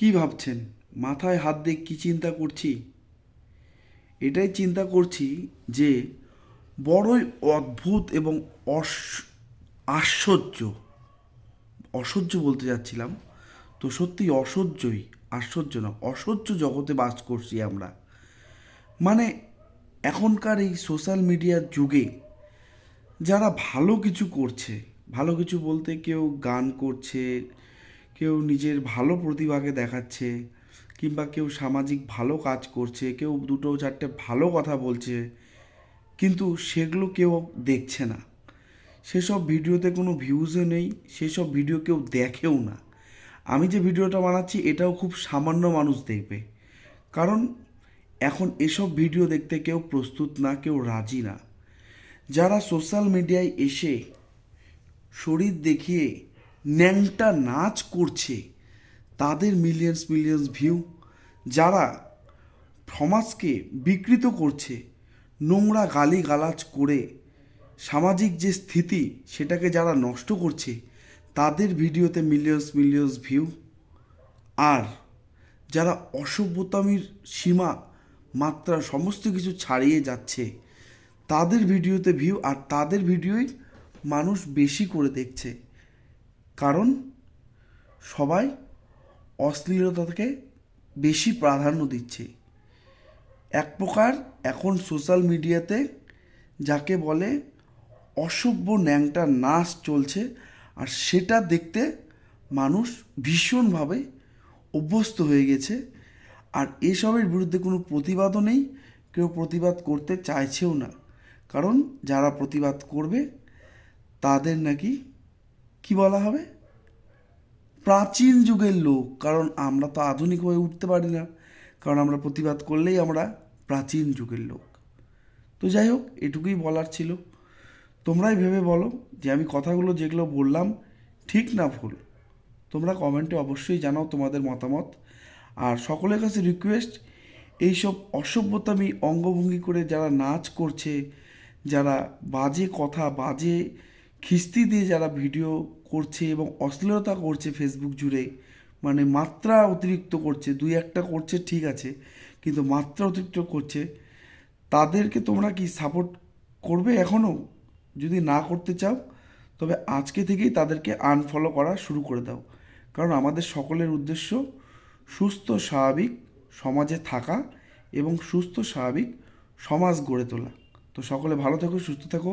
কি ভাবছেন? মাথায় হাত দিয়ে কী চিন্তা করছি? এটাই চিন্তা করছি যে বড়ই অদ্ভুত এবং অস, আশ্চর্য। অসহ্য বলতে যাচ্ছিলাম। তো সত্যি অসহ্যই, আশ্চর্য না, অসহ্য জগতে বাস করছি আমরা। মানে এখনকার এই সোশ্যাল মিডিয়ার যুগে যারা ভালো কিছু করছে, ভালো কিছু বলতে কেউ গান করছে কেউ নিজের ভালো প্রতিভাকে দেখাচ্ছে কিংবা কেউ সামাজিক ভালো কাজ করছে, কেউ দুটো চারটে ভালো কথা বলছে, কিন্তু সেগুলো কেউ দেখছে না। সেসব ভিডিওতে কোনো ভিউজও নেই, সেসব ভিডিও কেউ দেখেও না। আমি যে ভিডিওটা বানাচ্ছি, এটাও খুব সামান্য মানুষ দেখবে। কারণ এখন এসব ভিডিও দেখতে কেউ প্রস্তুত না, কেউ রাজি না। যারা সোশ্যাল মিডিয়ায় এসে শরীর দেখিয়ে ন্যাংটা নাচ করছে, তাদের মিলিয়ন্স মিলিয়ন্স ভিউ যারা সমাজকে বিকৃত করছে, নোংরা গালি গালাজ করে, সামাজিক যে স্থিতি সেটাকে যারা নষ্ট করছে, তাদের ভিডিওতে মিলিয়ন্স মিলিয়ন্স ভিউ আর যারা অসভ্যতামির সীমা মাত্রা সমস্ত কিছু ছাড়িয়ে যাচ্ছে, তাদের ভিডিওতে ভিউ আর তাদের ভিডিওই মানুষ বেশি করে দেখছে। কারণ সবাই অশ্লীলতাকে বেশি প্রাধান্য দিচ্ছে। এক প্রকার এখন সোশ্যাল মিডিয়াতে যাকে বলে অসভ্য ন্যাংটা নাচ চলছে আর সেটা দেখতে মানুষ ভীষণভাবে অভ্যস্ত হয়ে গেছে আর এসবের বিরুদ্ধে কোনো প্রতিবাদও নেই, কেউ প্রতিবাদ করতে চাইছেও না। কারণ যারা প্রতিবাদ করবে তাদের নাকি কি বলা হবে? প্রাচীন যুগের লোক। কারণ আমরা তো আধুনিক হয়ে উঠতে পারি না। কারণ আমরা প্রতিবাদ করলেই আমরা প্রাচীন যুগের লোক। তো যাই হোক, এটুকুই বলার ছিল। তোমরাই ভেবে বলো যে আমি কথাগুলো যেগুলো বললাম ঠিক না ভুল। তোমরা কমেন্টে অবশ্যই জানাও তোমাদের মতামত। আর সকলের কাছে রিকোয়েস্ট এইসব অসভ্যতামি অঙ্গভঙ্গি করে যারা নাচ করছে, যারা বাজে কথা, বাজে খিস্তি দিয়ে যারা ভিডিও করছে এবং অশ্লীলতা করছে ফেসবুক জুড়ে মানে মাত্রা অতিরিক্ত করছে, দুই একটা করছে ঠিক আছে, কিন্তু মাত্রা অতিরিক্ত করছে, তাদেরকে তোমরা কি সাপোর্ট করবে এখনও যদি না করতে চাও, তবে আজকে থেকেই তাদেরকে আনফলো করা শুরু করে দাও। কারণ আমাদের সকলের উদ্দেশ্য সুস্থ, স্বাভাবিক সমাজে থাকা এবং সুস্থ, স্বাভাবিক সমাজ গড়ে তোলা। তো সকলে ভালো থেকো, সুস্থ থেকো।